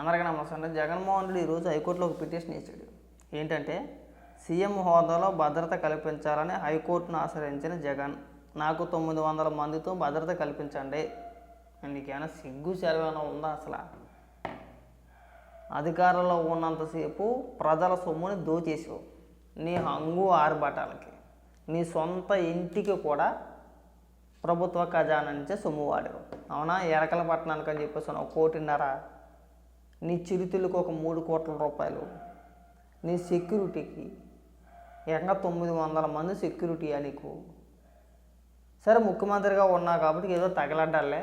అందరికీ నమస్కారం జగన్మోహన్ రెడ్డి ఈరోజు హైకోర్టులో ఒక పిటిషన్ ఇచ్చాడు ఏంటంటే సీఎం హోదాలో భద్రత కల్పించాలని హైకోర్టును ఆశ్రయించిన జగన్ నాకు తొమ్మిది వందల మందితో భద్రత కల్పించండి. నీకేమైనా సిగ్గు శరవేనా ఉందా అసలు? అధికారంలో ఉన్నంతసేపు ప్రజల సొమ్ముని దోచేసావు నీ హంగు ఆరుబటాలకి నీ సొంత ఇంటికి కూడా ప్రభుత్వ ఖజానా నుంచే సొమ్ము వాడావు. అవునా? ఎరకల పట్టణానికి అని చెప్పేసి ఒక కోటిన్నర నీ చిరుతిళ్ళకి ఒక మూడు కోట్ల రూపాయలు. నీ సెక్యూరిటీకి ఏకంగా తొమ్మిది వందల మంది సెక్యూరిటీ నీకు. సరే ముఖ్యమంత్రిగా ఉన్నా కాబట్టి ఏదో తగలడ్డాలే.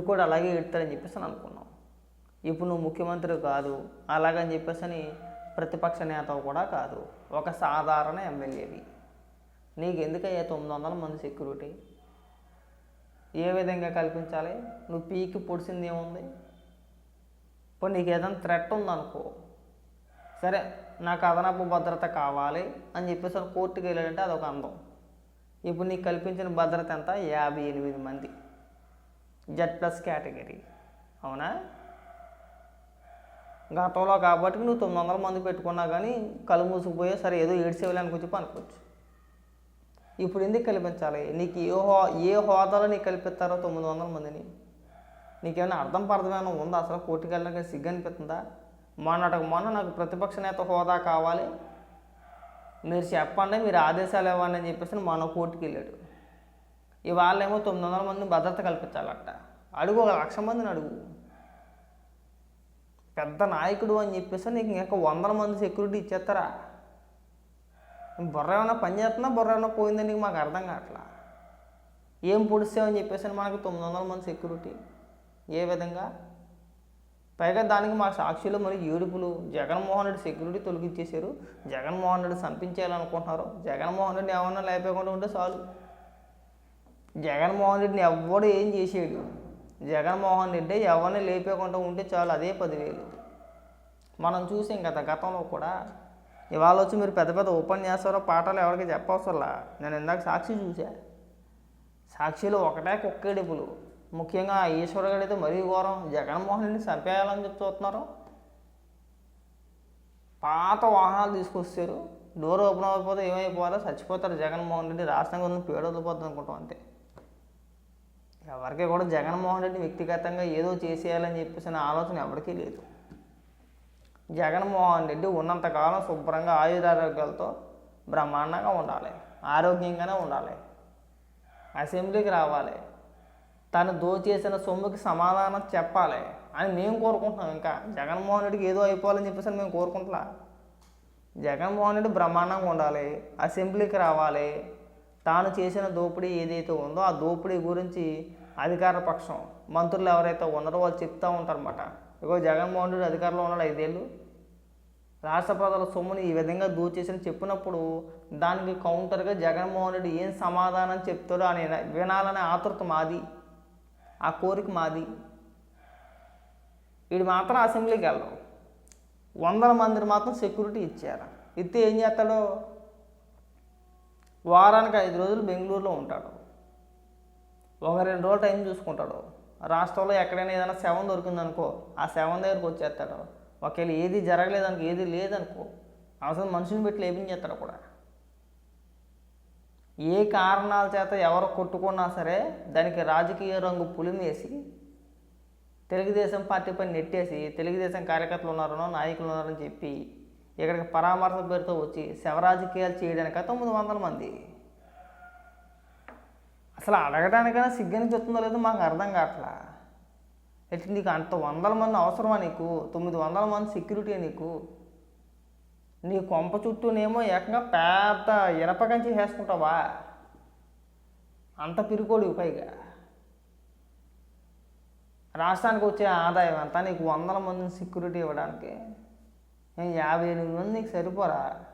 కూడా అలాగే ఎడతాడని చెప్పేసి అని అనుకున్నాం ఇప్పుడు నువ్వు ముఖ్యమంత్రి కాదు అలాగని చెప్పేసి అని ప్రతిపక్ష నేత కూడా కాదు ఒక సాధారణ ఎమ్మెల్యేవి. నీకు ఎందుకయ్యా తొమ్మిది వందల మంది సెక్యూరిటీ? ఏ విధంగా కల్పించాలి? నువ్వు పీకి పొడిసింది ఏముంది? ఇప్పుడు నీకు ఏదైనా థ్రెట్ ఉందనుకో సరే నాకు అదనపు భద్రత కావాలి అని చెప్పేసి కోర్టుకి వెళ్ళాడంటే అదొక అందం. ఇప్పుడు నీకు కల్పించిన భద్రత ఎంత? యాభై ఎనిమిది మంది. జెడ్ ప్లస్ కేటగిరీ అవునా? గతంలో కాబట్టి నువ్వు తొమ్మిది వందల మంది పెట్టుకున్నా కానీ కళ్ళు మూసుకుపోయా సరే ఏదో ఏడు చెప్పి అనుకోవచ్చు. ఇప్పుడు ఎందుకు కల్పించాలి? నీకు ఏ హో ఏ హోదాలో నీకు కల్పిస్తారో తొమ్మిది వందల మందిని? నీకేమైనా అర్థం పర్థమైనా ఉందా? అసలు కోర్టుకి వెళ్ళడానికి సిగ్గు అనిపిస్తుందా మొన్నటికి మొన్న నాకు ప్రతిపక్ష నేత హోదా కావాలి. మీరు చెప్పండి మీరు ఆదేశాలు ఇవ్వండి అని చెప్పేసి మన కోర్టుకి వెళ్ళాడు ఇవాళేమో తొమ్మిది వందల మందిని భద్రత కల్పించాలట. అడుగు ఒక లక్ష మందిని అడుగు. పెద్ద నాయకుడు అని చెప్పేసి నీకు ఇంకా వందల మంది సెక్యూరిటీ ఇచ్చేస్తారా? బుర్ర ఏమైనా పని చేస్తున్నా? బుర్ర ఏమైనా పోయిందని నీకు? మాకు అర్థం కావట్లా. ఏం పొడిస్తామని చెప్పేసి మనకు తొమ్మిది వందల మంది సెక్యూరిటీ. ఏ విధంగా? పైగా దానికి మా సాక్షులు మరి ఏడుపులు. జగన్మోహన్ రెడ్డి సెక్యూరిటీ తొలగించేశారు. జగన్మోహన్ రెడ్డి చంపించేయాలనుకుంటున్నారు జగన్మోహన్ రెడ్డి ఏమన్నా లేపేయకుండా ఉంటే చాలు. జగన్మోహన్ రెడ్డిని ఎవ్వడు ఏం చేసేడు. జగన్మోహన్ రెడ్డి ఎవరిని లేపేయకుండా ఉంటే చాలు అదే పదివేలు. మనం చూసాం కదా గతంలో కూడా. ఇవాళ వచ్చి మీరు పెద్ద పెద్ద ఉపన్యాసాలు పాఠాలు ఎవరికి చెప్పవసరలా? నేను ఇందాక సాక్షి చూసా సాక్షిలో ఒకటే కుక్కేడుపులు ముఖ్యంగా ఈశ్వరగడ్ అయితే మరీ ఘోరం. జగన్మోహన్ రెడ్డిని చంపేయాలని చెప్పి చూస్తున్నారు. పాత వాహనాలు తీసుకొస్తారు డోర్ ఓపెన్ అవ్వకపోతే ఏమైపోవాలో చచ్చిపోతారు జగన్మోహన్ రెడ్డి. రాష్ట్రంగా ఉన్న పేడ వదిలిపోతుంది అనుకుంటాం అంతే. ఎవరికి కూడా జగన్మోహన్ రెడ్డి వ్యక్తిగతంగా ఏదో చేసేయాలని చెప్పేసి నా ఆలోచన ఎవరికీ లేదు. జగన్మోహన్ రెడ్డి ఉన్నంతకాలం శుభ్రంగా ఆయుధారోగ్యాలతో బ్రహ్మాండంగా ఉండాలి. ఆరోగ్యంగానే ఉండాలి. అసెంబ్లీకి రావాలి. తను దోచేసిన సొమ్ముకి సమాధానం చెప్పాలి అని మేము కోరుకుంటున్నాం. ఇంకా జగన్మోహన్ రెడ్డికి ఏదో అయిపోవాలని చెప్పేసి మేము కోరుకుంటున్నా. జగన్మోహన్ రెడ్డి బ్రహ్మాండంగా ఉండాలి అసెంబ్లీకి రావాలి. తాను చేసిన దోపిడీ ఏదైతే ఉందో ఆ దోపిడీ గురించి అధికార పక్షం మంత్రులు ఎవరైతే ఉన్నారో వాళ్ళు చెప్తూ ఉంటారన్నమాట. ఇగో జగన్మోహన్ రెడ్డి అధికారంలో ఉన్నాడు ఐదేళ్ళు. రాష్ట్ర ప్రజల సొమ్ముని ఈ విధంగా దూచేసని చెప్పినప్పుడు దానికి కౌంటర్గా జగన్మోహన్ రెడ్డి ఏం సమాధానం చెప్తాడో అని వినాలనే ఆతృత మాది. ఆ కోరిక మాది. వీడు మాత్రం అసెంబ్లీకి వెళ్ళరు. వందల మందిని మాత్రం సెక్యూరిటీ ఇచ్చారు. ఇస్తే ఏం చేస్తాడో? వారానికి ఐదు రోజులు బెంగళూరులో ఉంటాడు. ఒక రెండు రోజులు టైం చూసుకుంటాడు. రాష్ట్రంలో ఎక్కడైనా ఏదైనా సెవెన్ దొరికిందనుకో ఆ సెవెన్ దగ్గరకు వచ్చేస్తాడు. ఒకవేళ ఏది జరగలేదనుకో ఏది లేదనుకో అవసరం మనుషుని పెట్టి లేపించేస్తాడు కూడా. ఏ కారణాల చేత ఎవరు కొట్టుకున్నా సరే దానికి రాజకీయ రంగు పులిమేసి తెలుగుదేశం పార్టీ పని నెట్టేసి తెలుగుదేశం కార్యకర్తలు ఉన్నారనో నాయకులు ఉన్నారని చెప్పి ఇక్కడికి పరామర్శ పేరుతో వచ్చి శవరాజకీయాలు చేయడానికి? తొమ్మిది వందల మంది. అసలు అడగడానికైనా సిగ్గని చెప్తుందో లేదో మాకు అర్థం కావట్లా. ఎట్లా నీకు అంత వందల మంది అవసరమా నీకు? తొమ్మిది వందల మంది సెక్యూరిటీ నీకు? నీ కొంప చుట్టూనేమో ఏకంగా పెద్ద ఇనపకంచి వేసుకుంటావా? అంత పిరుకోడు పైగా. రాష్ట్రానికి వచ్చే ఆదాయం అంతా నీకు వందల మందిని సెక్యూరిటీ ఇవ్వడానికి. యాభై ఎనిమిది మంది నీకు సరిపోరా?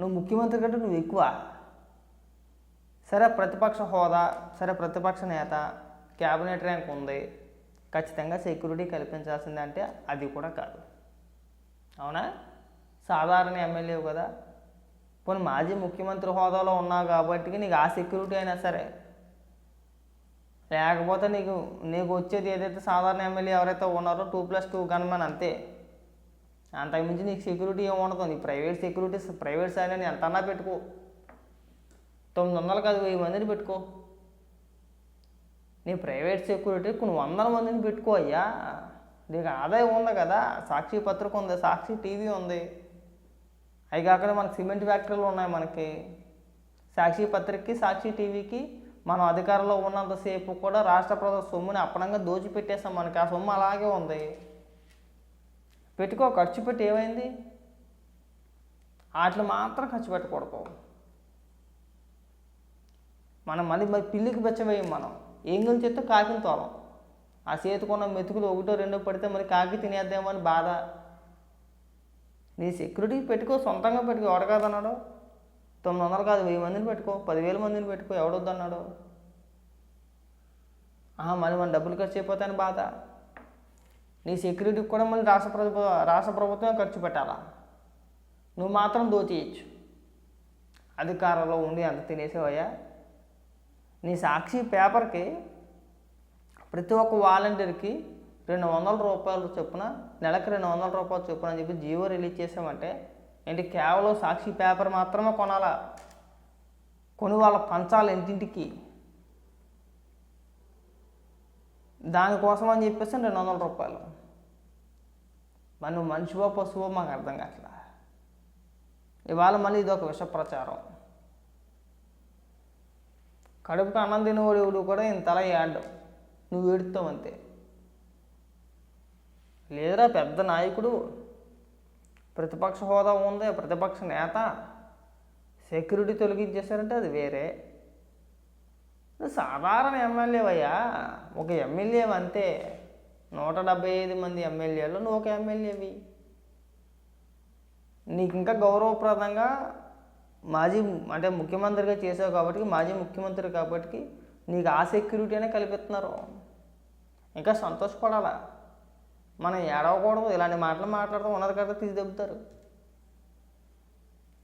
నువ్వు ముఖ్యమంత్రి కంటే నువ్వు ఎక్కువ. సరే ప్రతిపక్ష హోదా సరే ప్రతిపక్ష నేత క్యాబినెట్ ర్యాంక్ ఉంది. ఖచ్చితంగా సెక్యూరిటీ కల్పించాల్సిందే అంటే అది కూడా కాదు. అవునా? సాధారణ ఎమ్మెల్యే కదా. పోనీ మాజీ ముఖ్యమంత్రి హోదాలో ఉన్నావు కాబట్టి నీకు ఆ సెక్యూరిటీ అయినా సరే. లేకపోతే నీకు నీకు వచ్చేది ఏదైతే సాధారణ ఎమ్మెల్యే ఎవరైతే ఉన్నారో టూ ప్లస్ టూ గన్మెన్ అంతే. అంతకుమించి నీకు సెక్యూరిటీ ఏమి ఉండదు. నీ ప్రైవేట్ సెక్యూరిటీస్ ప్రైవేట్ సైడ్ ఎంతన్నా పెట్టుకో. తొమ్మిది వందలు కాదు వెయ్యి మందిని పెట్టుకో. నీ ప్రైవేట్ సెక్యూరిటీ కొన్ని వందల మందిని పెట్టుకో అయ్యా. నీకు ఆదాయం ఉంది కదా సాక్షి పత్రిక ఉంది సాక్షి టీవీ ఉంది. అవి కాకుండా మనకు సిమెంట్ ఫ్యాక్టరీలు ఉన్నాయి మనకి. సాక్షి పత్రికకి సాక్షి టీవీకి మనం అధికారంలో ఉన్నంతసేపు కూడా రాష్ట్ర ప్రజల సొమ్ముని అప్పనంగా దోచిపెట్టేస్తాం మనకి. ఆ సొమ్ము అలాగే ఉంది. పెట్టుకో ఖర్చు పెట్టి ఏమైంది? వాటిని మాత్రం ఖర్చు పెట్టకూడదు. మనం మళ్ళీ మరి పిల్లికి బెచ్చవేయం మనం. ఏం గురించి చెప్తే కాకిన తోలం. ఆ చేతికున్న మెతుకులు ఒకటో రెండో పడితే మరి కాకి తినేద్దామో అని బాధ. నీ సెక్యూరిటీ పెట్టుకో సొంతంగా పెట్టుకో ఎవడు కాదన్నాడు? తొమ్మిది వందలు కాదు వెయ్యి మందిని పెట్టుకో పదివేల మందిని పెట్టుకో ఎవడొద్దన్నాడు ఆహా మళ్ళీ మన డబ్బులు ఖర్చు అయిపోతాయని బాధ. నీ సెక్యూరిటీకి కూడా మళ్ళీ రాష్ట్ర ప్రభుత్వ రాష్ట్ర ప్రభుత్వం ఖర్చు పెట్టాలా? నువ్వు మాత్రం దోచేయచ్చు. అధికారంలో ఉండి అంత తినేసేవయ్యా. నీ సాక్షి పేపర్కి ప్రతి ఒక్క వాలంటీర్కి రెండు వందల రూపాయలు చొప్పున నెలకు రెండు వందల రూపాయలు చొప్పున అని చెప్పి జీవో రిలీజ్ చేసామంటే ఏంటి కేవలం సాక్షి పేపర్ మాత్రమే కొనాలా? కొని వాళ్ళ పంచాలి ఇంటింటికి. దానికోసం అని చెప్పేసి రెండు వందల రూపాయలు. మరి నువ్వు మనిషివో పశువో మాకు అర్థం కావట్లా ఇవాళ మళ్ళీ ఇది ఒక విష ప్రచారం. కడుపుకు అన్నం తినేవాడు కూడా ఇంతలా ఏడ్డం. నువ్వు ఏడుస్తావు అంతే. లేదురా పెద్ద నాయకుడు. ప్రతిపక్ష హోదా ఉంది ప్రతిపక్ష నేత. సెక్యూరిటీ తొలగించేశారంటే అది వేరే. నువ్వు సాధారణ ఎమ్మెల్యేవయ్యా ఒక ఎమ్మెల్యే అంతే. నూట డెబ్బై ఐదు మంది ఎమ్మెల్యేలు నువ్వు ఒక ఎమ్మెల్యేవి. నీకు ఇంకా గౌరవప్రదంగా మాజీ అంటే ముఖ్యమంత్రిగా చేసావు కాబట్టి మాజీ ముఖ్యమంత్రి కాబట్టి నీకు ఆ సెక్యూరిటీ అనే కల్పిస్తున్నారు. ఇంకా సంతోషపడాలా? మనం ఏడవకూడదు ఇలాంటి మాటలు మాట్లాడుతూ ఉన్నది కదా తీసిదెబ్బుతారు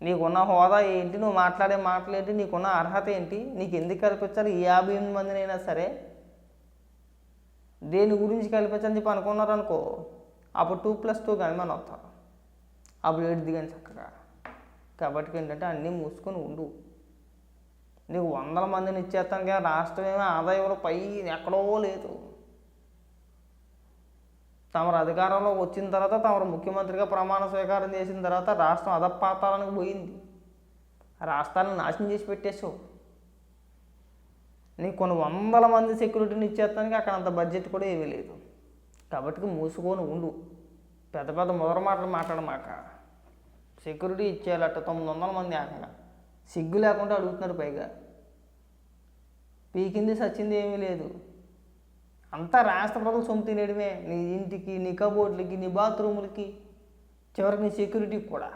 నీకున్న హోదా ఏంటి? నువ్వు మాట్లాడే మాటలు ఏంటి? నీకున్న అర్హత ఏంటి? నీకు ఎందుకు కల్పించాలి? ఈ యాభై ఎనిమిది మందినైనా సరే. దేని గురించి కల్పించని చెప్పి అనుకున్నారు అనుకో అప్పుడు టూ ప్లస్ టూ కానీ మనం వస్తాం. అప్పుడు ఏడు దిగాను చక్కగా. కాబట్టి ఏంటంటే అన్నీ మూసుకొని ఉండు. నీకు వందల మందిని ఇచ్చేస్తాను కానీ రాష్ట్రం ఏమో ఆదాయంలో పై ఎక్కడో లేదు. తమరు అధికారంలో వచ్చిన తర్వాత తమరు ముఖ్యమంత్రిగా ప్రమాణ స్వీకారం చేసిన తర్వాత రాష్ట్రం అధపాతాలకు పోయింది. రాష్ట్రాన్ని నాశనం చేసి పెట్టేసావు నీకు కొన్ని వందల మంది సెక్యూరిటీని ఇచ్చేస్తానికి అక్కడ అంత బడ్జెట్ కూడా ఏమీ లేదు. కాబట్టి మూసుకొని ఉండు. పెద్ద పెద్ద మొదల మాటలు మాట్లాడమాక. సెక్యూరిటీ ఇచ్చేయాలట తొమ్మిది వందల మంది ఆకంగా సిగ్గు లేకుండా అడుగుతున్నారు పైగా. పీకింది సచ్చింది ఏమీ లేదు. అంతా రాష్ట్ర ప్రజలు సొమ్ము తినేయడమే. నీ ఇంటికి నీ కబోర్డ్లకి నీ బాత్రూములకి చివరికి నీ సెక్యూరిటీకి కూడా.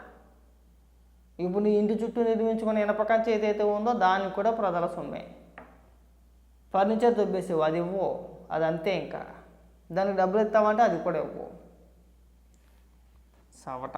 ఇప్పుడు నీ ఇంటి చుట్టూ నిర్మించుకున్న ఇనపకంచ ఏదైతే ఉందో దానికి కూడా ప్రజల సొమ్మే. ఫర్నిచర్ దొబ్బేసేవు అది ఇవ్వు. అది అంతే ఇంకా. దానికి డబ్బులు ఇస్తామంటే అది కూడా ఇవ్వు. సవట.